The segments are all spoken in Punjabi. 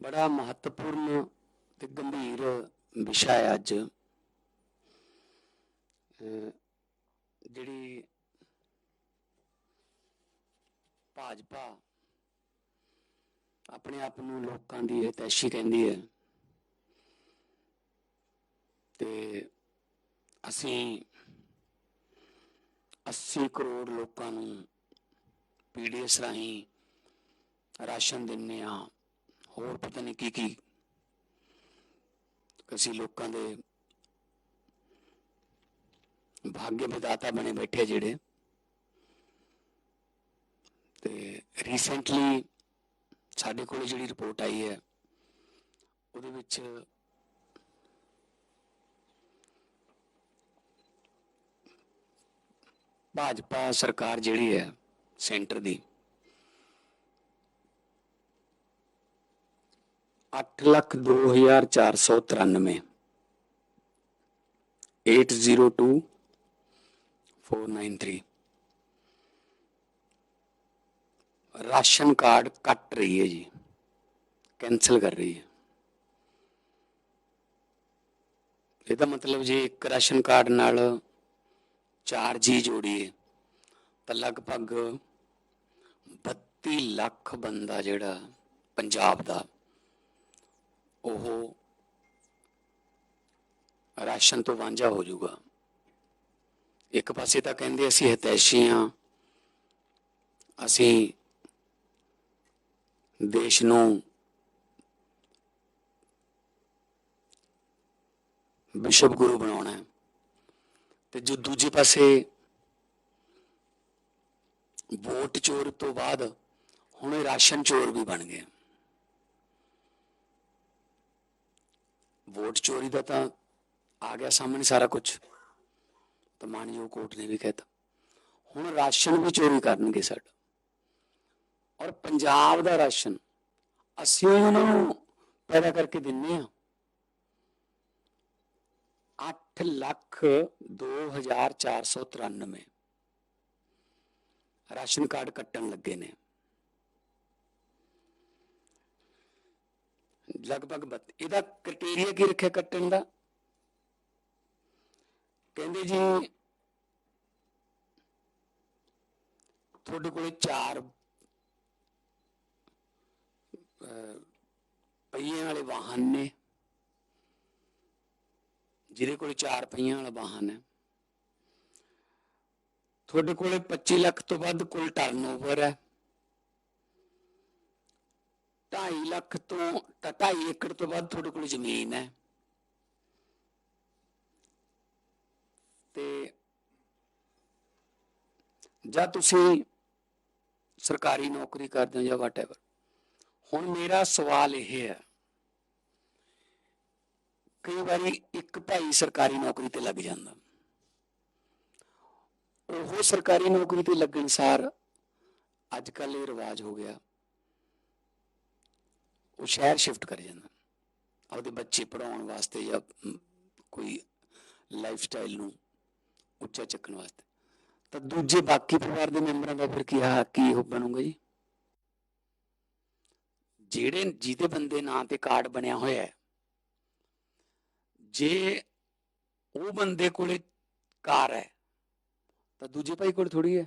ਬੜਾ ਮਹੱਤਵਪੂਰਨ ਤੇ ਗੰਭੀਰ ਵਿਸ਼ਾ ਹੈ ਅੱਜ। ਜਿਹੜੀ ਭਾਜਪਾ ਆਪਣੇ ਆਪ ਨੂੰ ਲੋਕਾਂ ਦੀ ਹਿਤੈਸ਼ੀ ਕਹਿੰਦੀ ਹੈ ਤੇ ਅਸੀਂ 80 ਕਰੋੜ ਲੋਕਾਂ ਨੂੰ ਪੀਡੀਐਸ ਰਾਹੀਂ ਰਾਸ਼ਨ ਦਿੰਨੇ ਆ। ਹੋਰ ਪਤਾ ਨਹੀਂ ਕੀ ਕੀ ਅਸੀਂ ਲੋਕਾਂ ਦੇ ਭਾਗਯ ਵਿਦਾਤਾ ਬਣੇ ਬੈਠੇ ਜਿਹੜੇ। ਤੇ ਰੀਸੈਂਟਲੀ ਸਾਡੇ ਕੋਲ ਜਿਹੜੀ ਰਿਪੋਰਟ ਆਈ ਹੈ, ਉਹਦੇ ਵਿੱਚ ਭਾਜਪਾ ਸਰਕਾਰ ਜਿਹੜੀ ਹੈ ਸੈਂਟਰ ਦੀ। 8 ਲੱਖ 2493 802 493 ਰਾਸ਼ਨ ਕਾਰਡ ਕੱਟ ਰਹੀ ਹੈ ਜੀ। ਕੈਨਸਲ ਕਰ ਰਹੀ ਹੈ। ਇਹਦਾ ਮਤਲਬ ਜੇ ਇੱਕ ਰਾਸ਼ਨ ਕਾਰਡ ਨਾਲ ਚਾਰ ਜੀ ਜੋੜੀਏ ਤਾਂ ਲਗਭਗ 32 ਲੱਖ ਬੰਦਾ ਜਿਹੜਾ ਪੰਜਾਬ ਦਾ, ਉਹ ਰਾਸ਼ਨ ਤੋਂ ਵਾਂਝਾ ਹੋ ਜਾਊਗਾ। ਇੱਕ ਪਾਸੇ ਤਾਂ ਕਹਿੰਦੇ ਅਸੀਂ ਹਿਤੈਸ਼ੀ ਹਾਂ, ਅਸੀਂ ਦੇਸ਼ ਨੂੰ ਵਿਸ਼ਵ ਗੁਰੂ ਬਣਾਉਣਾ ਹੈ। ਤੇ ਜੋ ਦੂਜੇ ਪਾਸੇ ਵੋਟ ਚੋਰ ਤੋਂ ਬਾਅਦ ਹੁਣ ਇਹ ਰਾਸ਼ਨ ਚੋਰ ਵੀ ਬਣ ਗਏ ਵੋਟ ਚੋਰੀ ਦਾ ਤਾਂ ਆ ਗਿਆ ਸਾਹਮਣੇ ਸਾਰਾ ਕੁਝ ਤਾਂ ਮਾਨਯੋਗ ਕੋਰਟ ਨੇ ਵੀ ਕਹਿਤਾ ਹੁਣ ਰਾਸ਼ਨ ਵੀ ਚੋਰੀ ਕਰਨਗੇ ਸਾਡਾ ਔਰ ਪੰਜਾਬ ਦਾ ਰਾਸ਼ਨ ਅਸੀਂ ਉਹਨਾਂ ਨੂੰ ਪੈਦਾ ਕਰਕੇ ਦਿੰਨੇ ਆ 8 ਲੱਖ 2493 ਰਾਸ਼ਨ ਕਾਰਡ ਕੱਟਣ ਲੱਗੇ ਨੇ ਲਗਭਗ ਬੱਤ- ਇਹਦਾ ਕ੍ਰਾਈਟੇਰੀਆ ਕੀ ਰੱਖਿਆ ਕੱਟਣ ਦਾ? ਕਹਿੰਦੇ ਜੀ, ਤੁਹਾਡੇ ਕੋਲੇ ਚਾਰ ਪਹੀਆਂ ਵਾਲੇ ਵਾਹਨ ਨੇ। ਜਿਹਦੇ ਕੋਲ ਚਾਰ ਪਹੀਆਂ ਵਾਲਾ ਵਾਹਨ ਹੈ। ਤੁਹਾਡੇ ਕੋਲੇ 25 ਲੱਖ ਤੋਂ ਵੱਧ ਕੁੱਲ ਟਰਨਓਵਰ ਹੈ। 2.5 ਲੱਖ ਤੋਂ 2.5 ਏਕੜ ਤੋਂ ਵੱਧ ਤੁਹਾਡੇ ਕੋਲ ਜ਼ਮੀਨ ਹੈ। ਤੇ ਜਾਂ ਤੁਸੀਂ ਸਰਕਾਰੀ ਨੌਕਰੀ ਕਰਦੇ ਹੋ ਜਾਂ ਵਾਟਐਵਰ ਹੁਣ ਮੇਰਾ ਸਵਾਲ ਇਹ ਹੈ, ਕਈ ਵਾਰੀ ਇੱਕ ਭਾਈ ਸਰਕਾਰੀ ਨੌਕਰੀ ਤੇ ਲੱਗ ਜਾਂਦਾ। ਉਹ ਸਰਕਾਰੀ ਨੌਕਰੀ ਤੇ ਲੱਗਣ ਸਾਰ ਅੱਜ ਕੱਲ ਇਹ ਰਿਵਾਜ ਹੋ ਗਿਆ। ਉਹ ਸ਼ਹਿਰ ਸ਼ਿਫਟ ਕਰ ਜਾਂਦਾ। ਆਪਦੇ ਬੱਚੇ ਪੜਾਉਣ ਵਾਸਤੇ ਜਾਂ ਕੋਈ ਲਾਈਫ ਸਟਾਈਲ ਨੂੰ ਉੱਚਾ ਚੱਕਣ ਵਾਸਤੇ। ਤਾਂ ਦੂਜੇ ਬਾਕੀ ਪਰਿਵਾਰ ਦੇ ਮੈਂਬਰਾਂ ਦਾ ਫਿਰ ਕੀ ਹਾ ਕੀ ਹੋ ਬਣੂਗਾ ਜੀ? ਜਿਹੜੇ, ਜਿਹਦੇ ਬੰਦੇ ਨਾਂ ਤੇ ਕਾਰਡ ਬਣਿਆ ਹੋਇਆ ਹੈ, ਜੇ ਉਹ ਬੰਦੇ ਕੋਲੇ ਕਾਰ ਹੈ, ਤਾਂ ਦੂਜੇ ਭਾਈ ਕੋਲ ਥੋੜੀ ਹੈ।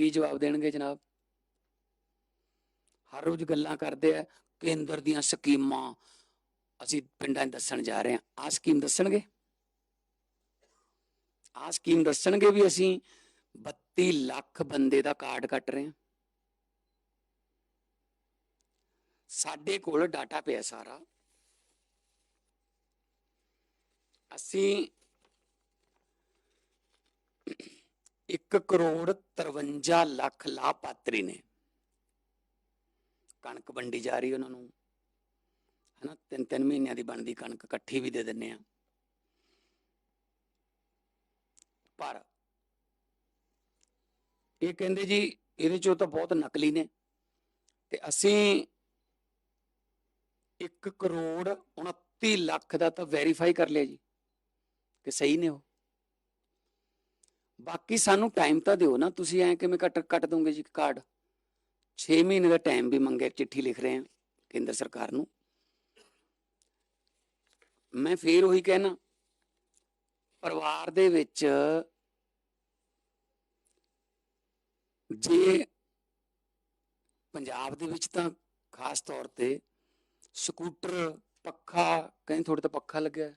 ਕੀ ਜਵਾਬ ਦੇਣਗੇ ਜਨਾਬ? ਹਰ ਰੋਜ਼ ਗੱਲਾਂ ਕਰਦੇ ਆ, ਕੇਂਦਰ ਦੀਆਂ ਸਕੀਮਾਂ ਅਸੀਂ ਪਿੰਡਾਂ 'ਚ ਦੱਸਣ ਜਾ ਰਹੇ ਹਾਂ। ਆ ਸਕੀਮ ਦੱਸਣਗੇ? ਆ ਸਕੀਮ ਦੱਸਣਗੇ ਵੀ ਅਸੀਂ 32 ਲੱਖ ਬੰਦੇ ਦਾ ਕਾਰਡ ਕੱਟ ਰਹੇ ਹਾਂ। ਸਾਡੇ ਕੋਲ ਡਾਟਾ ਪਿਆ ਸਾਰਾ। ਅਸੀਂ 1 ਕਰੋੜ 53 ਲੱਖ ਲਾਭਪਾਤਰੀ ਨੇ। ਕਣਕ ਵੰਡੀ ਜਾ ਰਹੀ ਉਹਨਾਂ ਨੂੰ। ਹਨਾ ਤਿੰਨ ਤਿੰਨ ਮਹੀਨਿਆਂ ਦੀ ਬਣਦੀ ਕਣਕ, ਇਕੱਠੀ ਵੀ ਦੇ ਦਿੰਨੇ ਆ। ਪਰ ਇਹ ਕਹਿੰਦੇ ਜੀ, ਇਹਦੇ ਚੋਂ ਤਾਂ ਬਹੁਤ ਨਕਲੀ ਨੇ। ਤੇ ਅਸੀਂ 1 ਕਰੋੜ 29 ਲੱਖ ਦਾ ਤਾਂ ਵੈਰੀਫਾਈ ਕਰ ਲਿਆ ਜੀ। ਕਿ ਸਹੀ ਨੇ ਉਹ। ਬਾਕੀ ਸਾਨੂੰ ਟਾਈਮ ਤਾਂ ਦਿਓ ਨਾ, ਤੁਸੀਂ ਐ ਕਿਵੇਂ ਕੱਟ ਕੱਟ ਦੋਗੇ ਜੀ ਕਾਰਡ 6 ਮਹੀਨੇ ਦਾ ਟਾਈਮ ਵੀ ਮੰਗਿਆ ਚਿੱਠੀ ਲਿਖ ਰਹੇ ਹਾਂ ਕੇਂਦਰ ਸਰਕਾਰ ਨੂੰ। ਮੈਂ ਫੇਰ ਉਹੀ ਕਹਿਣਾ, ਪਰਿਵਾਰ ਦੇ ਵਿੱਚ ਜੇ ਪੰਜਾਬ ਦੇ ਵਿੱਚ ਤਾਂ ਖਾਸ ਤੌਰ ਤੇ ਸਕੂਟਰ, ਪੱਖਾ, ਕਹਿੰਦੇ ਤੁਹਾਡੇ ਤਾਂ ਪੱਖਾ ਲੱਗਿਆ।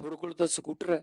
ਥੋੜੇ ਕੋਲ ਤਾਂ ਸਕੂਟਰ ਹੈ।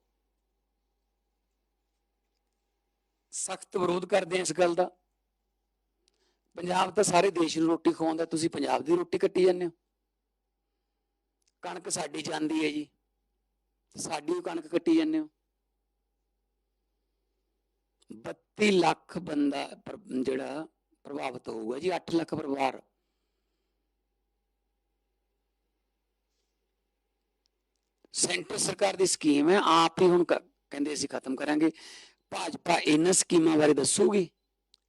ਸਖਤ ਵਿਰੋਧ ਕਰਦੇ ਆ ਇਸ ਗੱਲ ਦਾ। ਪੰਜਾਬ ਤਾਂ ਸਾਰੇ ਦੇਸ਼ ਨੂੰ ਰੋਟੀ ਖਵਾਉਂਦਾ, ਤੁਸੀਂ ਪੰਜਾਬ ਦੀ ਰੋਟੀ ਕੱਟੀ ਜਾਂਦੇ ਹੋ। ਕਣਕ ਸਾਡੀ ਜਾਂਦੀ ਹੈ ਜੀ, ਸਾਡੀ ਕਣਕ ਕੱਟੀ ਜਾਂਦੇ ਹੋ। 32 ਲੱਖ ਬੰਦਾ ਜਿਹੜਾ ਪ੍ਰਭਾਵਿਤ ਹੋਊਗਾ ਜੀ 8 ਲੱਖ ਪਰਿਵਾਰ। ਸੈਂਟਰ ਸਰਕਾਰ ਦੀ ਸਕੀਮ ਹੈ, ਆਪ ਹੀ ਹੁਣ ਕਹਿੰਦੇ ਅਸੀਂ ਖਤਮ ਕਰਾਂਗੇ। ਭਾਜਪਾ ਇਹਨਾਂ ਸਕੀਮਾਂ ਬਾਰੇ ਦੱਸੂਗੀ?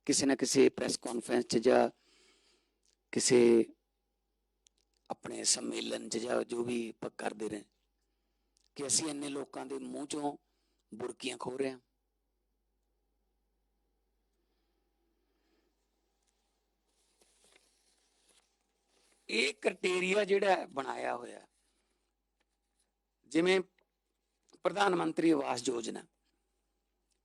ਕਿਸੇ ਨਾ ਕਿਸੇ ਪ੍ਰੈਸ ਕਾਨਫਰੰਸ 'ਚ ਜਾਂ ਕਿਸੇ ਆਪਣੇ ਸੰਮੇਲਨ 'ਚ ਜਾਂ ਜੋ ਵੀ ਕਰਦੇ ਰਹੇ। ਕਿ ਅਸੀਂ ਇੰਨੇ ਲੋਕਾਂ ਦੇ ਮੂੰਹ 'ਚੋਂ ਬੁਰਕੀਆਂ ਖੋ ਰਹੇ ਹਾਂ। ਇਹ ਕ੍ਰਾਈਟੇਰੀਆ ਜਿਹੜਾ ਬਣਾਇਆ ਹੋਇਆ ਜਿਵੇਂ ਪ੍ਰਧਾਨ ਮੰਤਰੀ ਆਵਾਸ ਯੋਜਨਾ।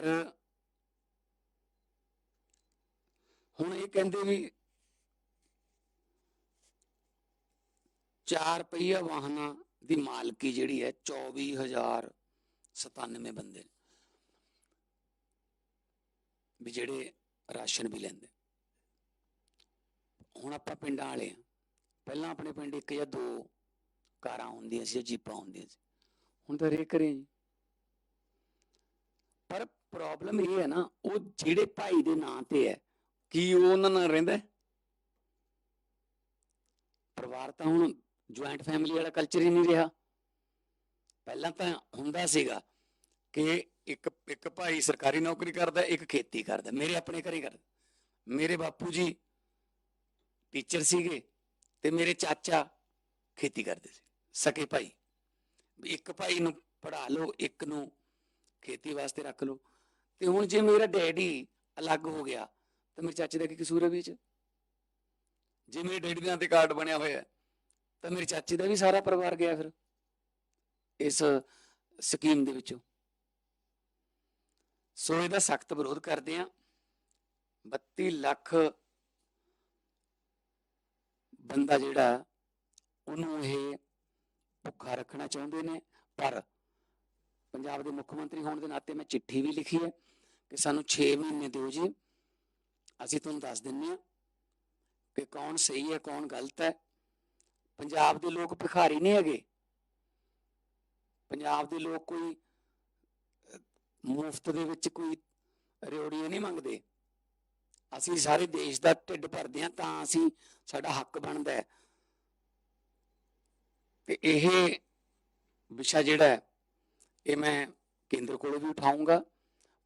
ਪਰ ਹੁਣ ਇਹ ਕਹਿੰਦੇ ਵੀ ਚਾਰ ਪਹੀਆ ਵਾਹਨਾਂ ਦੀ ਮਾਲਕੀ ਜਿਹੜੀ ਹੈ 24097 ਬੰਦੇ ਵੀ ਜਿਹੜੇ ਰਾਸ਼ਨ ਵੀ ਲੈਂਦੇ। ਹੁਣ ਆਪਾਂ ਪਿੰਡਾਂ ਵਾਲੇ ਆ ਪਹਿਲਾਂ ਆਪਣੇ ਪਿੰਡ ਇੱਕ ਜਾਂ ਦੋ ਕਾਰਾਂ ਹੁੰਦੀਆਂ ਸੀ ਜਾਂ ਜੀਪਾਂ ਹੁੰਦੀਆਂ ਸੀ। ਹੁਣ ਤਾਂ ਰੇ ਕਰੇ ਜੀ। ਪਰ ਪ੍ਰੋਬਲਮ ਇਹ ਹੈ ਨਾ, ਉਹ ਜਿਹੜੇ ਭਾਈ ਦੇ ਨਾਂ ਤੇ ਹੈ, ਕੀ ਉਹ ਉਹਨਾਂ ਨਾਲ ਰਹਿੰਦਾ ਪਰਿਵਾਰ ਤਾਂ ਹੁਣ ਜੁਆਇੰਟ ਫੈਮਿਲੀ ਵਾਲਾ ਕਲਚਰ ਹੀ ਨਹੀਂ ਰਿਹਾ। ਪਹਿਲਾਂ ਤਾਂ ਹੁੰਦਾ ਸੀਗਾ ਕਿ ਇੱਕ ਇੱਕ ਭਾਈ ਸਰਕਾਰੀ ਨੌਕਰੀ ਕਰਦਾ, ਇੱਕ ਖੇਤੀ ਕਰਦਾ, ਮੇਰੇ ਆਪਣੇ ਘਰੇ ਕਰਦਾ। ਮੇਰੇ ਬਾਪੂ ਜੀ ਟੀਚਰ ਸੀਗੇ ਤੇ ਮੇਰੇ ਚਾਚਾ ਖੇਤੀ ਕਰਦੇ ਸੀ, ਸਕੇ ਭਾਈ। ਇੱਕ ਭਾਈ ਨੂੰ ਪੜਾ ਲਓ, ਇੱਕ ਨੂੰ ਖੇਤੀ ਵਾਸਤੇ ਰੱਖ ਲਓ। ਤੇ ਹੁਣ ਜੇ ਮੇਰਾ ਡੈਡੀ ਅਲੱਗ ਹੋ ਗਿਆ, ਤਾਂ ਮੇਰੇ ਚਾਚੇ ਦਾ ਕੀ ਕਸੂਰ ਹੈ ਵਿੱਚ? ਜੇ ਮੇਰੇ ਡੈਡੀ ਦੇ ਤੇ ਕਾਰਡ ਬਣਿਆ ਹੋਇਆ ਤਾਂ ਮੇਰੇ ਚਾਚੇ ਦਾ ਵੀ ਸਾਰਾ ਪਰਿਵਾਰ ਗਿਆ ਫਿਰ, ਇਸ ਸਕੀਮ ਦੇ ਵਿੱਚੋਂ। ਸੋ ਇਹਦਾ ਸਖਤ ਵਿਰੋਧ ਕਰਦੇ ਆ 32 ਲੱਖ ਬੰਦਾ ਜਿਹੜਾ, ਉਹਨੂੰ ਇਹ ਭੁੱਖਾ ਰੱਖਣਾ ਚਾਹੁੰਦੇ ਨੇ। ਪਰ ਪੰਜਾਬ ਦੇ ਮੁੱਖ ਮੰਤਰੀ ਹੋਣ ਦੇ ਨਾਤੇ ਮੈਂ ਚਿੱਠੀ ਵੀ ਲਿਖੀ ਹੈ। ਕਿ ਸਾਨੂੰ 6 ਮਹੀਨੇ ਦਿਓ ਜੀ। ਅਸੀਂ ਤੁਹਾਨੂੰ ਦੱਸ ਦਿੰਨੇ ਆ ਕਿ ਕੌਣ ਸਹੀ ਹੈ, ਕੌਣ ਗਲਤ ਹੈ। ਪੰਜਾਬ ਦੇ ਲੋਕ ਭਿਖਾਰੀ ਨਹੀਂ ਹੈਗੇ। ਪੰਜਾਬ ਦੇ ਲੋਕ ਕੋਈ ਮੁਫਤ ਦੇ ਵਿੱਚ ਕੋਈ ਰਿਓੜੀਆਂ ਨਹੀਂ ਮੰਗਦੇ। ਅਸੀਂ ਸਾਰੇ ਦੇਸ਼ ਦਾ ਢਿੱਡ ਭਰਦੇ ਹਾਂ ਤਾਂ ਅਸੀਂ ਸਾਡਾ ਹੱਕ ਬਣਦਾ ਹੈ। ਤੇ ਇਹ ਵਿਸ਼ਾ ਜਿਹੜਾ ਹੈ, ਇਹ ਮੈਂ ਕੇਂਦਰ ਕੋਲੋਂ ਵੀ ਉਠਾਊਂਗਾ।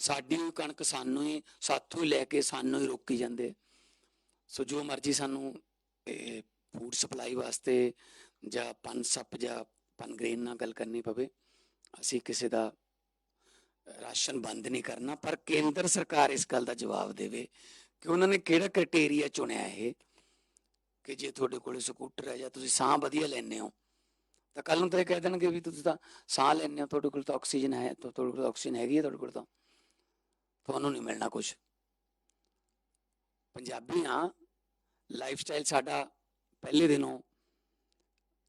ਸਾਡੀ ਹੋਈ ਕਣਕ ਸਾਨੂੰ ਹੀ, ਸਾਥੋਂ ਹੀ ਲੈ ਕੇ ਸਾਨੂੰ ਹੀ ਰੋਕੀ ਜਾਂਦੇ। ਸੋ ਜੋ ਮਰਜ਼ੀ ਸਾਨੂੰ ਫੂਡ ਸਪਲਾਈ ਵਾਸਤੇ ਜਾਂ ਪਨ ਸੱਪ ਜਾਂ ਪਨਗ੍ਰੇਨ ਨਾਲ ਗੱਲ ਕਰਨੀ ਪਵੇ, ਅਸੀਂ ਕਿਸੇ ਦਾ ਰਾਸ਼ਨ ਬੰਦ ਨਹੀਂ ਕਰਨਾ, ਪਰ ਕੇਂਦਰ ਸਰਕਾਰ ਇਸ ਗੱਲ ਦਾ ਜਵਾਬ ਦੇਵੇ ਕਿ ਉਹਨਾਂ ਨੇ ਕਿਹੜਾ ਕ੍ਰਾਈਟੇਰੀਆ ਚੁਣਿਆ ਇਹ, ਕਿ ਜੇ ਤੁਹਾਡੇ ਕੋਲੇ ਸਕੂਟਰ ਹੈ ਜਾਂ ਤੁਸੀਂ ਸਾਹ ਵਧੀਆ ਲੈਂਦੇ ਹੋ, ਤਾਂ ਕੱਲ ਨੂੰ ਤਾਂ ਇਹ ਕਹਿ ਦੇਣਗੇ ਵੀ ਤੁਸੀਂ ਤਾਂ ਸਾਹ ਲੈਂਦੇ ਹੋ, ਤੁਹਾਡੇ ਕੋਲ ਤਾਂ ਆਕਸੀਜਨ ਹੈ, ਤੁਹਾਡੇ ਕੋਲ ਆਕਸੀਜਨ ਹੈਗੀ ਹੈ ਤੁਹਾਡੇ ਕੋਲ ਤਾਂ। ਤੁਹਾਨੂੰ ਨਹੀਂ ਮਿਲਣਾ ਕੁਝ ਪੰਜਾਬੀ ਹਾਂ ਲਾਈਫ ਸਟਾਈਲ ਸਾਡਾ ਪਹਿਲੇ ਦਿਨੋਂ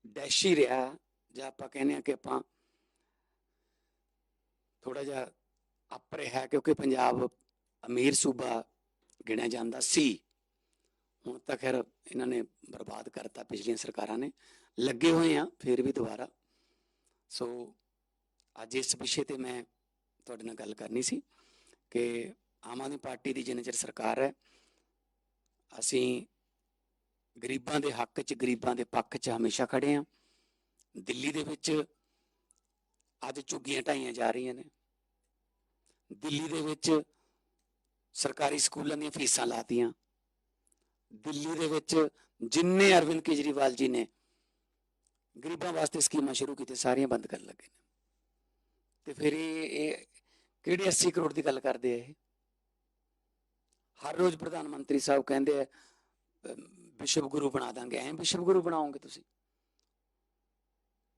ਡੈਸ਼ ਹੀ ਰਿਹਾ। ਜਾਂ ਆਪਾਂ ਕਹਿੰਦੇ ਆ ਕਿ ਆਪਾਂ ਥੋੜਾ ਜਿਹਾ ਅਪ ਰਿਹਾ ਕਿਉਂਕਿ ਪੰਜਾਬ ਅਮੀਰ ਸੂਬਾ ਗਿਣਿਆ ਜਾਂਦਾ ਸੀ। ਹੁਣ ਤਾਂ ਖੈਰ ਇਹਨਾਂ ਨੇ ਬਰਬਾਦ ਕਰਤਾ ਪਿਛਲੀਆਂ ਸਰਕਾਰਾਂ ਨੇ। ਲੱਗੇ ਹੋਏ ਆ ਫਿਰ ਵੀ ਦੁਬਾਰਾ। ਸੋ ਅੱਜ ਇਸ ਵਿਸ਼ੇ ਤੇ ਮੈਂ ਤੁਹਾਡੇ ਨਾਲ ਗੱਲ ਕਰਨੀ ਸੀ। ਕਿ ਆਮ ਆਦਮੀ ਪਾਰਟੀ ਦੀ ਜਿੰਨੇ ਚਿਰ ਸਰਕਾਰ ਹੈ, ਅਸੀਂ ਗਰੀਬਾਂ ਦੇ ਹੱਕ 'ਚ, ਗਰੀਬਾਂ ਦੇ ਪੱਖ 'ਚ ਹਮੇਸ਼ਾ ਖੜੇ ਆ ਦਿੱਲੀ ਦੇ ਵਿੱਚ ਅੱਜ ਝੁੱਗੀਆਂ ਢਾਈਆਂ ਜਾ ਰਹੀਆਂ ਨੇ। ਦਿੱਲੀ ਦੇ ਵਿੱਚ ਸਰਕਾਰੀ ਸਕੂਲਾਂ ਦੀਆਂ ਫੀਸਾਂ ਲਾਤੀਆਂ। ਦਿੱਲੀ ਦੇ ਵਿੱਚ ਜਿੰਨੇ ਅਰਵਿੰਦ ਕੇਜਰੀਵਾਲ ਜੀ ਨੇ, ਗਰੀਬਾਂ ਵਾਸਤੇ ਸਕੀਮਾਂ ਸ਼ੁਰੂ ਕੀਤੀਆਂ, ਸਾਰੀਆਂ ਬੰਦ ਕਰਨ ਲੱਗੇ ਨੇ। ਤੇ ਫਿਰ ਇਹ ਕਿਹੜੀ 80 ਕਰੋੜ ਦੀ ਗੱਲ ਕਰਦੇ ਆ ਇਹ? ਹਰ ਰੋਜ਼ ਪ੍ਰਧਾਨ ਮੰਤਰੀ ਸਾਹਿਬ ਕਹਿੰਦੇ ਆ ਵਿਸ਼ਵ ਗੁਰੂ ਬਣਾ ਦਾਂਗੇ। ਐਂ ਵਿਸ਼ਵ ਗੁਰੂ ਬਣਾਓਗੇ ਤੁਸੀਂ?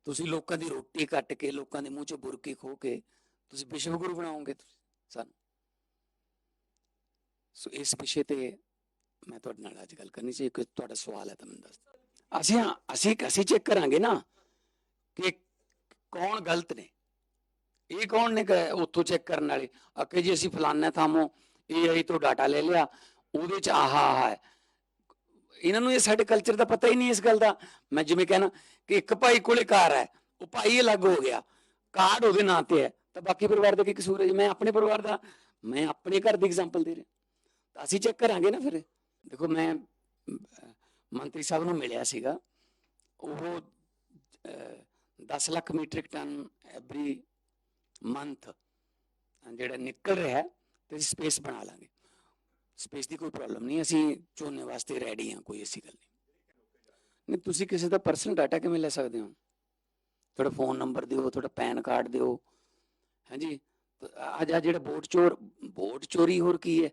ਤੁਸੀਂ ਲੋਕਾਂ ਦੀ ਰੋਟੀ ਕੱਟ ਕੇ, ਲੋਕਾਂ ਦੇ ਮੂੰਹ 'ਚ ਬੁਰਕੀ ਖੋ ਕੇ ਤੁਸੀਂ ਵਿਸ਼ਵ ਗੁਰੂ ਬਣਾਓਗੇ ਤੁਸੀਂ, ਸਾਨੂੰ? ਸੋ ਇਸ ਵਿਸ਼ੇ ਤੇ ਮੈਂ ਤੁਹਾਡੇ ਨਾਲ ਅੱਜ ਗੱਲ ਕਰਨੀ ਸੀ ਕਿ ਤੁਹਾਡਾ ਸਵਾਲ ਹੈ ਤਾਂ ਮੈਨੂੰ ਦੱਸ ਦਿਓ। ਅਸੀਂ ਅਸੀਂ ਅਸੀਂ ਚੈੱਕ ਕਰਾਂਗੇ ਨਾ ਕਿ ਕੌਣ ਗਲਤ ਨੇ। ਇਹ ਕੌਣ ਨੇ ਉੱਥੋਂ ਚੈੱਕ ਕਰਨ ਵਾਲੇ? ਅਕੇ ਜੀ ਅਸੀਂ ਫਲਾਨਾ ਥਾਮੋਂ AI ਤੋਂ ਡਾਟਾ ਲੈ ਲਿਆ, ਉਹਦੇ ਚ ਆਹਾ ਆਹਾ ਹੈ। ਇਹਨਾਂ ਨੂੰ ਇਹ ਸਾਡੇ ਕਲਚਰ ਦਾ ਪਤਾ ਹੀ ਨਹੀਂ ਇਸ ਗੱਲ ਦਾ। ਮੈਂ ਜਿਵੇਂ ਕਹਿਣਾ ਕਿ ਇੱਕ ਭਾਈ ਕੋਲੇ ਕਾਰ ਹੈ, ਉਹ ਭਾਈ ਅਲੱਗ ਹੋ ਗਿਆ। ਕਾਰਡ ਉਹਦੇ ਨਾਂ ਤੇ ਹੈ। ਤਾਂ ਬਾਕੀ ਪਰਿਵਾਰ ਦਾ ਕੀ ਕਸੂਰ ਹੈ? ਮੈਂ ਆਪਣੇ ਪਰਿਵਾਰ ਦਾ, ਮੈਂ ਆਪਣੇ ਘਰ ਦੀ ਐਗਜ਼ਾਮਪਲ ਦੇ ਰਿਹਾ। ਤਾਂ ਅਸੀਂ ਚੈੱਕ ਕਰਾਂਗੇ ਨਾ ਫਿਰ। ਦੇਖੋ, ਮੈਂ ਮੰਤਰੀ ਸਾਹਿਬ ਨੂੰ ਮਿਲਿਆ ਸੀਗਾ। ਉਹ 10 lakh metric tonne every month ਜਿਹੜਾ ਨਿਕਲ ਰਿਹਾ ਤੇ ਅਸੀਂ ਸਪੇਸ ਬਣਾ ਲਾਂਗੇ। ਸਪੇਸ ਦੀ ਕੋਈ ਪ੍ਰੋਬਲਮ ਨਹੀਂ, ਅਸੀਂ ਝੋਨੇ ਵਾਸਤੇ ਰੈਡੀ ਹਾਂ, ਕੋਈ ਐਸੀ ਗੱਲ ਨਹੀਂ। ਨਹੀਂ, ਤੁਸੀਂ ਕਿਸੇ ਦਾ ਪਰਸਨਲ ਡਾਟਾ ਕਿਵੇਂ ਲੈ ਸਕਦੇ ਹੋ? ਤੁਹਾਡਾ ਫੋਨ ਨੰਬਰ ਦਿਓ, ਤੁਹਾਡਾ ਪੈਨ ਕਾਰਡ ਦਿਓ। ਹਾਂਜੀ? ਅੱਜ ਆ ਜਿਹੜਾ ਵੋਟ ਚੋਰ ਵੋਟ ਚੋਰੀ ਹੋਰ ਕੀ ਹੈ?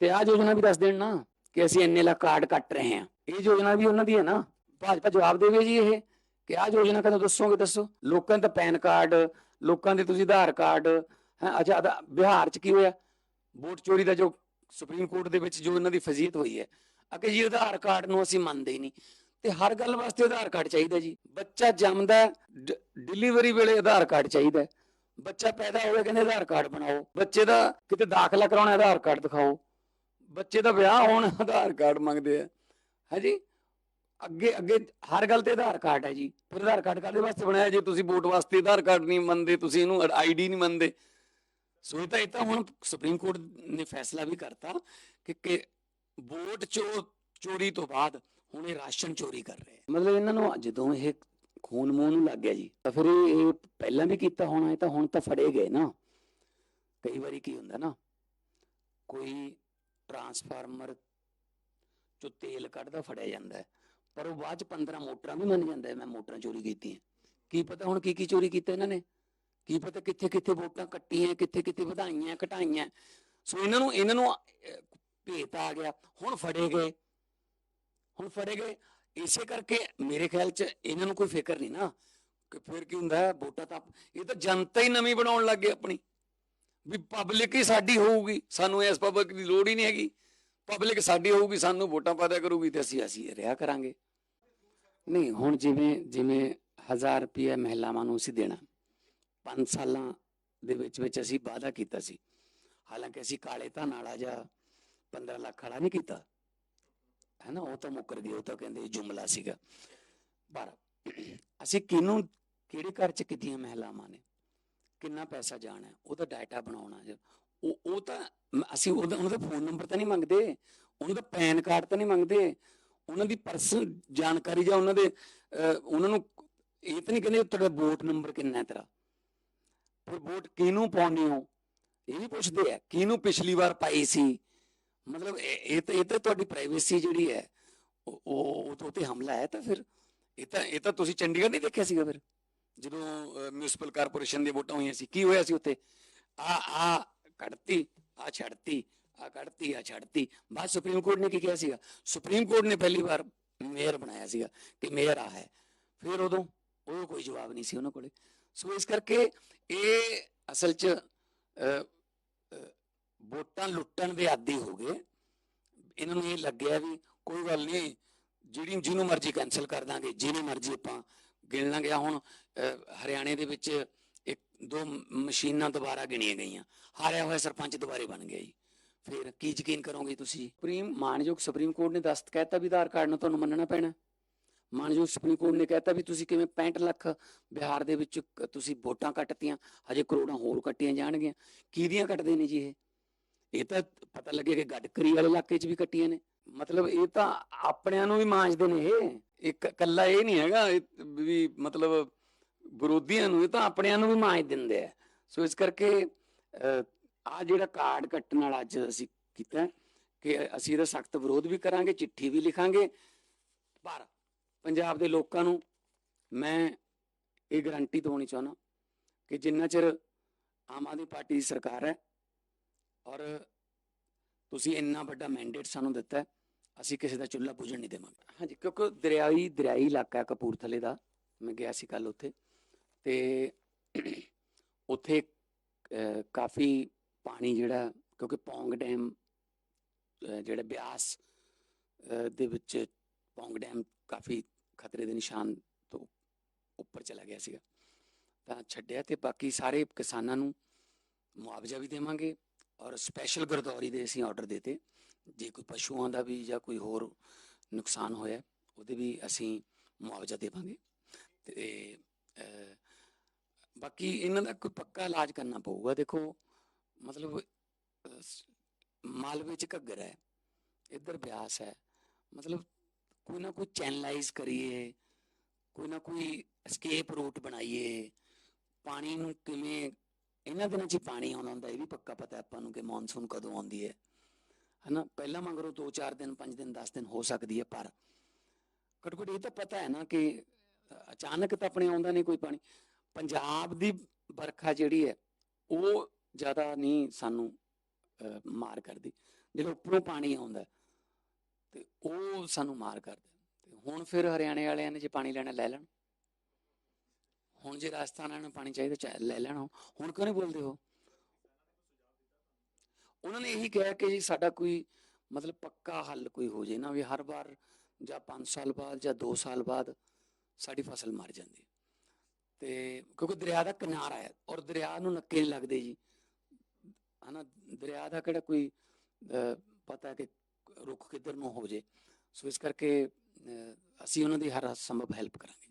ਤੇ ਆ ਯੋਜਨਾ ਵੀ ਦੱਸ ਦੇਣ ਨਾ ਕਿ ਅਸੀਂ ਇੰਨੇ ਲਾ ਕਾਰਡ ਕੱਟ ਰਹੇ ਹਾਂ। ਇਹ ਯੋਜਨਾ ਵੀ ਉਹਨਾਂ ਦੀ ਹੈ ਨਾ? ਭਾਜਪਾ ਜਵਾਬ ਦੇਵੇ ਜੀ ਇਹ, ਕਿ ਆ ਯੋਜਨਾ ਕਦੋਂ ਦੱਸੋਗੇ ਦੱਸੋ? ਲੋਕਾਂ ਦਾ ਪੈਨ ਕਾਰਡ ਲੋਕਾਂ ਦੇ ਤੁਸੀਂ ਆਧਾਰ ਕਾਰਡ, ਹੈ, ਅੱਛਾ ਬਿਹਾਰ ਚ ਕੀ ਹੋਇਆ? ਵੋਟ ਚੋਰੀ ਦਾ ਜੋ ਸੁਪਰੀਮ ਕੋਰਟ ਦੇ ਵਿੱਚ ਜੋ ਇਹਨਾਂ ਦੀ ਫਜ਼ੀਅਤ ਹੋਈ ਹੈ। ਅਕੇ ਜੀ, ਆਧਾਰ ਕਾਰਡ ਨੂੰ ਅਸੀਂ ਮੰਨਦੇ ਹੀ ਨਹੀਂ। ਤੇ ਹਰ ਗੱਲ ਵਾਸਤੇ ਆਧਾਰ ਕਾਰਡ ਚਾਹੀਦਾ ਜੀ। ਬੱਚਾ ਜੰਮਦਾ ਡਿਲੀਵਰੀ ਵੇਲੇ ਆਧਾਰ ਕਾਰਡ ਚਾਹੀਦਾ ਬੱਚਾ ਪੈਦਾ ਹੋਵੇ ਕਹਿੰਦੇ ਆਧਾਰ ਕਾਰਡ ਬਣਾਓ। ਬੱਚੇ ਦਾ ਕਿਤੇ ਦਾਖਲਾ ਕਰਾਉਣਾ ਆਧਾਰ ਕਾਰਡ ਦਿਖਾਓ। ਬੱਚੇ ਦਾ ਵਿਆਹ ਹੋਣ, ਆਧਾਰ ਕਾਰਡ ਮੰਗਦੇ ਆ ਹਾਂਜੀ ਅੱਗੇ ਅੱਗੇ ਹਰ ਗੱਲ ਤੇ ਆਧਾਰ ਕਾਰਡ ਹੈ ਜੀ। ਫਿਰ ਆਧਾਰ ਕਾਰਡ ਕਾਹਦੇ ਵਾਸਤੇ ਬਣਾਇਆ? ਜੇ ਤੁਸੀਂ ਵੋਟ ਵਾਸਤੇ ਆਧਾਰ ਕਾਰਡ ਨਹੀਂ ਮੰਨਦੇ, ਤੁਸੀਂ ਇਹਨੂੰ ਆਈਡੀ ਨਹੀਂ ਮੰਨਦੇ। ਸੋ ਇਹ ਤਾਂ ਇਹ ਤਾਂ ਹੁਣ ਸੁਪਰੀਮ ਕੋਰਟ ਨੇ ਫੈਸਲਾ ਵੀ ਕਰਤਾ ਕਿ ਵੋਟ ਚੋ ਚੋਰੀ ਤੋਂ ਬਾਅਦ ਹੁਣ ਇਹ ਰਾਸ਼ਨ ਚੋਰੀ ਕਰ ਰਹੇ ਮਤਲਬ ਇਹਨਾਂ ਨੂੰ ਜਦੋਂ ਇਹ ਖੂਨ ਮੂੰਹ ਨੂੰ ਲੱਗ ਗਿਆ ਜੀ, ਤਾਂ ਫਿਰ ਇਹ ਇਹ ਪਹਿਲਾਂ ਵੀ ਕੀਤਾ ਹੋਣਾ, ਇਹ ਤਾਂ ਹੁਣ ਤਾਂ ਫੜੇ ਗਏ ਨਾ। ਕਈ ਵਾਰੀ ਕੀ ਹੁੰਦਾ ਨਾ, ਕੋਈ ਟਰਾਂਸਫਾਰਮਰ ਚੋਂ ਤੇਲ ਕੱਢਦਾ, ਫੜਿਆ ਜਾਂਦਾ ਹੈ। ਪਰ ਉਹ ਬਾਅਦ ਚ 15 ਮੋਟਰਾਂ ਵੀ ਮੰਨ ਜਾਂਦਾ ਮੈਂ ਮੋਟਰਾਂ ਚੋਰੀ ਕੀਤੀਆਂ। ਕੀ ਪਤਾ ਹੁਣ ਕੀ ਕੀ ਚੋਰੀ ਕੀਤਾ ਇਹਨਾਂ ਨੇ? ਕੀ ਪਤਾ ਕਿੱਥੇ ਕਿੱਥੇ ਵੋਟਾਂ ਕੱਟੀਆਂ, ਕਿੱਥੇ ਕਿੱਥੇ ਵਧਾਈਆਂ, ਘਟਾਈਆਂ। ਸੋ ਇਹਨਾਂ ਨੂੰ ਇਹਨਾਂ ਨੂੰ ਭੇਤ ਆ ਗਿਆ। ਹੁਣ ਫੜੇ ਗਏ। ਹੁਣ ਫੜੇ ਗਏ। ਇਸੇ ਕਰਕੇ ਮੇਰੇ ਖਿਆਲ 'ਚ ਇਹਨਾਂ ਨੂੰ ਕੋਈ ਫਿਕਰ ਨਹੀਂ ਨਾ। ਕਿ ਫਿਰ ਕੀ ਹੁੰਦਾ ਵੋਟਾਂ ਤਾਂ ਇਹ ਤਾਂ ਜਨਤਾ ਹੀ ਨਵੀਂ ਬਣਾਉਣ ਲੱਗ ਗਈ ਆਪਣੀ। ਵੀ ਪਬਲਿਕ ਹੀ ਸਾਡੀ ਹੋਊਗੀ। ਸਾਨੂੰ ਇਸ ਪਬਲਿਕ ਦੀ ਲੋੜ ਹੀ ਨਹੀਂ ਹੈਗੀ। ਪਬਲਿਕ ਸਾਡੀ ਹੋਊਗੀ ਸਾਨੂੰ ਵੋਟਾਂ ਪਾ ਕਰੂਗੀ ਤੇ ਅਸੀਂ ਅਸੀਂ ਰਿਹਾ ਕਰਾਂਗੇ। ਨਹੀਂ ਹੁਣ ਜਿਵੇਂ ਜਿਵੇਂ 1000 ਰੁਪਏ ਮਹਿਲਾਵਾਂ ਨੂੰ ਅਸੀਂ ਦੇਣਾ 5 ਸਾਲਾਂ ਦੇ ਵਿੱਚ ਵਿੱਚ ਅਸੀਂ ਵਾਅਦਾ ਕੀਤਾ ਸੀ। ਹਾਲਾਂਕਿ ਅਸੀਂ ਕਾਲੇ ਧਨ ਵਾਲਾ ਜਾਂ 15 ਲੱਖ ਵਾਲਾ ਨਹੀਂ ਕੀਤਾ। ਹੈ ਨਾ ਉਹ ਤਾਂ ਮੁੱਕਰ ਗਏ ਉਹ ਤਾਂ ਕਹਿੰਦੇ ਜੁਮਲਾ ਸੀਗਾ। ਪਰ ਅਸੀਂ ਕਿਹਨੂੰ ਕਿਹੜੇ ਘਰ ਚ ਕੀਤੀਆਂ ਮਹਿਲਾਵਾਂ ਨੇ? ਕਿੰਨਾ ਪੈਸਾ ਜਾਣਾ ਹੈ, ਉਹਦਾ ਡਾਟਾ ਬਣਾਉਣਾ ਉਹ ਉਹ ਤਾਂ ਅਸੀਂ ਉਹਦਾ ਉਹਨਾਂ ਦਾ ਫੋਨ ਨੰਬਰ ਤਾਂ ਨਹੀਂ ਮੰਗਦੇ, ਉਹਨਾਂ ਦਾ ਪੈਨ ਕਾਰਡ ਤਾਂ ਨਹੀਂ ਮੰਗਦੇ, ਉਹਨਾਂ ਦੀ ਪਰਸਨਲ ਜਾਣਕਾਰੀ ਜਾਂ ਉਹਨਾਂ ਦੇ ਉਹਨਾਂ ਨੂੰ ਇਹ ਤਾਂ ਨਹੀਂ ਕਹਿੰਦੇ ਤੁਹਾਡਾ ਵੋਟ ਨੰਬਰ ਕਿੰਨਾ ਹੈ ਤੇਰਾ। ਪਰ ਵੋਟ ਕਿਹਨੂੰ ਪਾਉਣੀ ਹੋ? ਇਹ ਵੀ ਪੁੱਛਦੇ ਆ, ਕਿਹਨੂੰ ਪਿਛਲੀ ਵਾਰ ਪਾਈ ਸੀ? ਮਤਲਬ ਇਹ ਤਾਂ ਇਹ ਤਾਂ ਤੁਹਾਡੀ ਪ੍ਰਾਈਵੇਸੀ ਜਿਹੜੀ ਹੈ, ਉਹ ਉਹ ਤੇ ਹਮਲਾ ਹੈ ਤਾਂ ਫਿਰ, ਇਹ ਤਾਂ ਇਹ ਤਾਂ ਤੁਸੀਂ ਚੰਡੀਗੜ੍ਹ ਨਹੀਂ ਦੇਖਿਆ ਸੀਗਾ ਫਿਰ? ਜਦੋਂ ਮਿਊਨਿਸਪਲ ਕਾਰਪੋਰੇਸ਼ਨ ਦੀਆਂ ਵੋਟਾਂ ਹੋਈਆਂ ਸੀ, ਕੀ ਹੋਇਆ ਸੀ ਉੱਥੇ? ਆ ਆ ਕੱਢਤੀ ਆ ਛੱਡਤੀ ਆ ਕੱਢਤੀ ਆ ਛੱਡਤੀ। ਬਾਅਦ ਸੁਪਰੀਮ ਕੋਰਟ ਨੇ ਕੀ ਕਿਹਾ ਸੀਗਾ? ਸੁਪਰੀਮ ਕੋਰਟ ਨੇ ਪਹਿਲੀ ਵਾਰ ਮੇਅਰ ਬਣਾਇਆ ਸੀਗਾ ਕਿ ਮੇਅਰ ਆ ਹੈ। ਫਿਰ ਉਦੋਂ ਉਹ ਕੋਈ ਜਵਾਬ ਨਹੀਂ ਸੀ ਉਹਨਾਂ ਕੋਲੇ। ਸੋ ਇਸ ਕਰਕੇ ਇਹ ਅਸਲ 'ਚ ਅਹ, ਵੋਟਾਂ ਲੁੱਟਣ ਦੇ ਆਦੀ ਹੋ ਗਏ। ਇਹਨਾਂ ਨੂੰ ਇਹ ਲੱਗਿਆ ਵੀ ਕੋਈ ਗੱਲ ਨਹੀਂ ਜਿਹੜੀ ਜਿਹਨੂੰ ਮਰਜ਼ੀ ਕੈਨਸਲ ਕਰ ਦਾਂਗੇ ਜਿਹਨੂੰ ਮਰਜ਼ੀ ਆਪਾਂ ਗਿਣ ਲਾਂਗੇ। ਹੁਣ ਅਹ, ਹਰਿਆਣੇ ਦੇ ਵਿੱਚ ਦੋ ਮ- ਮਸ਼ੀਨਾਂ ਦੁਬਾਰਾ ਗਿਣੀਆਂ ਗਈਆਂ। ਹਾਰਿਆ ਹੋਇਆ ਸਰਪੰਚ ਦੁਬਾਰੇ ਬਣ ਗਿਆ ਜੀ। ਫਿਰ ਕੀ ਯਕੀਨ ਕਰੋਗੇ ਤੁਸੀਂ? ਸੁਪਰੀਮ ਮਾਨਯੋਗ ਸੁਪਰੀਮ ਕੋਰਟ ਨੇ ਦਸਤ ਕਹਿਤਾ ਵੀ ਆਧਾਰ ਕਾਰਡ ਨੂੰ ਤੁਹਾਨੂੰ ਮੰਨਣਾ ਪੈਣਾ। ਮਾਨਯੋਗ ਸੁਪਰੀਮ ਕੋਰਟ ਨੇ ਕਹਿਤਾ ਵੀ ਤੁਸੀਂ ਕਿਵੇਂ 65 ਲੱਖ ਬਿਹਾਰ ਦੇ ਵਿੱਚ ਤੁਸੀਂ ਵੋਟਾਂ ਕੱਟਤੀਆਂ, ਹਜੇ ਕਰੋੜਾਂ ਹੋਰ ਕੱਟੀਆਂ ਜਾਣਗੀਆਂ। ਕਿਹਦੀਆਂ ਕੱਟਦੇ ਨੇ ਜੀ ਇਹ? ਇਹ ਤਾਂ ਪਤਾ ਲੱਗਿਆ ਕਿ ਗੱਡਕਰੀ ਵਾਲੇ ਇਲਾਕੇ 'ਚ ਵੀ ਕੱਟੀਆਂ ਨੇ। ਮਤਲਬ ਇਹ ਤਾਂ ਆਪਣਿਆਂ ਨੂੰ ਵੀ ਮਾਂਜਦੇ ਨੇ ਇਹ। ਇੱਕ ਕੱਲਾ ਇਹ ਨਹੀਂ ਹੈਗਾ ਵੀ ਮਤਲਬ ਵਿਰੋਧੀਆਂ ਨੂੰ ਇਹ ਤਾਂ ਆਪਣਿਆਂ ਨੂੰ ਵੀ ਮਾਂਜ ਦਿੰਦੇ ਆ। ਸੋ ਇਸ ਕਰਕੇ ਆ ਜਿਹੜਾ ਕਾਰਡ ਕੱਟਣ ਵਾਲਾ ਅੱਜ ਅਸੀਂ ਕੀਤਾ ਕਿ ਅਸੀਂ ਇਹਦਾ ਸਖਤ ਵਿਰੋਧ ਵੀ ਕਰਾਂਗੇ, ਚਿੱਠੀ ਵੀ ਲਿਖਾਂਗੇ। ਪਰ ਪੰਜਾਬ ਦੇ ਲੋਕਾਂ ਨੂੰ ਮੈਂ ਇਹ ਗਾਰੰਟੀ ਦਵਾਉਣੀ ਚਾਹੁੰਦਾ ਕਿ ਜਿੰਨਾ ਚਿਰ ਆਮ ਆਦਮੀ ਪਾਰਟੀ ਦੀ ਸਰਕਾਰ ਹੈ ਔਰ ਤੁਸੀਂ ਇੰਨਾ ਵੱਡਾ ਮੈਂਡੇਟ ਸਾਨੂੰ ਦਿੱਤਾ ਹੈ, ਅਸੀਂ ਕਿਸੇ ਦਾ ਚੁੱਲ੍ਹਾ ਬੁਝਣ ਨਹੀਂ ਦੇਵਾਂਗੇ। ਹਾਂਜੀ, ਕਿਉਂਕਿ ਦਰਿਆਈ ਦਰਿਆਈ ਇਲਾਕਾ ਕਪੂਰਥਲੇ ਦਾ। ਮੈਂ ਗਿਆ ਸੀ ਕੱਲ ਉੱਥੇ। ਤੇ ਉੱਥੇ ਕਾਫੀ ਪਾਣੀ ਜਿਹੜਾ, ਕਿਉਂਕਿ ਪੌਂਗ ਡੈਮ ਜਿਹੜਾ ਬਿਆਸ ਦੇ ਵਿੱਚ ਪੌਂਗ ਡੈਮ ਕਾਫੀ ਖਤਰੇ ਦੇ ਨਿਸ਼ਾਨ ਤੋਂ ਉੱਪਰ ਚਲਾ ਗਿਆ ਸੀਗਾ। ਤਾਂ ਛੱਡਿਆ ਤੇ ਬਾਕੀ ਸਾਰੇ ਕਿਸਾਨਾਂ ਨੂੰ ਮੁਆਵਜ਼ਾ ਵੀ ਦੇਵਾਂਗੇ ਔਰ ਸਪੈਸ਼ਲ ਗਰਦੌਰੀ ਦੇ ਅਸੀਂ ਆਰਡਰ ਦਿੱਤੇ। ਜੇ ਕੋਈ ਪਸ਼ੂਆਂ ਦਾ ਵੀ ਜਾਂ ਕੋਈ ਹੋਰ ਨੁਕਸਾਨ ਹੋਇਆ, ਉਹਦੇ ਵੀ ਅਸੀਂ ਮੁਆਵਜ਼ਾ ਦੇਵਾਂਗੇ। ਤੇ ਬਾਕੀ ਇਹਨਾਂ ਦਾ ਕੋਈ ਪੱਕਾ ਇਲਾਜ ਕਰਨਾ ਪਊਗਾ। ਦੇਖੋ, ਮਤਲਬ ਮਾਲਵੇ ਚ ਘੱਗਰ ਹੈ, ਇੱਧਰ ਬਿਆਸ ਹੈ, ਮਤਲਬ ਕੋਈ ਨਾ ਕੋਈ ਚੈਨਲਾਈਜ਼ ਕਰੀਏ, ਕੋਈ ਨਾ ਕੋਈ ਐਸਕੇਪ ਰੂਟ ਬਣਾਈਏ, ਪਾਣੀ ਨੂੰ ਕਿਵੇਂ, ਇਹਨਾਂ ਦਿਨਾਂ 'ਚ ਪਾਣੀ ਆਉਣਾ ਹੁੰਦਾ, ਇਹ ਵੀ ਪੱਕਾ ਪਤਾ ਆਪਾਂ ਨੂੰ ਕਿ ਮੌਨਸੂਨ ਕਦੋਂ ਆਉਂਦੀ ਹੈ। ਹਨਾ, ਪਹਿਲਾਂ ਮਗਰੋਂ 2-4 ਦਿਨ 5 ਦਿਨ 10 ਦਿਨ ਹੋ ਸਕਦੀ ਹੈ, ਪਰ ਘੱਟੋ ਘੱਟ ਇਹ ਤਾਂ ਪਤਾ ਹੈ ਨਾ ਕਿ ਅਚਾਨਕ ਤਾਂ ਆਪਣੇ ਆਉਂਦਾ ਨਹੀਂ ਕੋਈ ਪਾਣੀ। ਪੰਜਾਬ ਦੀ ਵਰਖਾ ਜਿਹੜੀ ਹੈ, ਉਹ ਜ਼ਿਆਦਾ ਨਹੀਂ ਸਾਨੂੰ ਮਾਰ ਕਰਦੀ। ਜਦੋਂ ਉੱਪਰੋਂ ਪਾਣੀ ਆਉਂਦਾ ਤੇ ਉਹ ਸਾਨੂੰ ਮਾਰ ਕਰਦਾ ਤੇ ਹੁਣ ਫਿਰ ਹਰਿਆਣੇ ਵਾਲਿਆਂ ਨੇ ਜੇ ਪਾਣੀ ਲੈਣਾ, ਲੈ ਲੈਣ। ਹੁਣ ਜੇ ਰਾਜਸਥਾਨ ਵਾਲਿਆਂ ਨੂੰ ਪਾਣੀ ਚਾਹੀਦਾ ਲੈ ਲੈਣ ਹੁਣ ਕਿਉਂ ਨਹੀਂ ਬੋਲਦੇ ਹੋ ਉਹਨਾਂ ਨੇ ਇਹੀ ਕਿਹਾ ਕਿ ਜੀ ਸਾਡਾ ਕੋਈ ਮਤਲਬ ਪੱਕਾ ਹੱਲ ਕੋਈ ਹੋ ਜੇ ਨਾ, ਵੀ ਹਰ ਵਾਰ ਜਾਂ 5 ਸਾਲ ਬਾਅਦ ਜਾਂ 2 ਸਾਲ ਬਾਅਦ ਸਾਡੀ ਫਸਲ ਮਰ ਜਾਂਦੀ ਤੇ ਕਿਉਂਕਿ ਦਰਿਆ ਦਾ ਕਿਨਾਰਾ ਹੈ ਔਰ ਦਰਿਆ ਨੂੰ ਨੱਕੇ ਨਹੀਂ ਲੱਗਦੇ ਜੀ। ਹਨਾ ਦਰਿਆ ਦਾ ਕਿਹੜਾ ਕੋਈ ਅਹ, ਪਤਾ ਕਿ ਰੁੱਖ ਕਿੱਧਰ ਨੂੰ ਹੋ ਜੇ। ਸੋ ਇਸ ਕਰਕੇ ਅਹ, ਅਸੀਂ ਉਹਨਾਂ ਦੀ ਹਰ ਸੰਭਵ ਹੈਲਪ ਕਰਾਂਗੇ।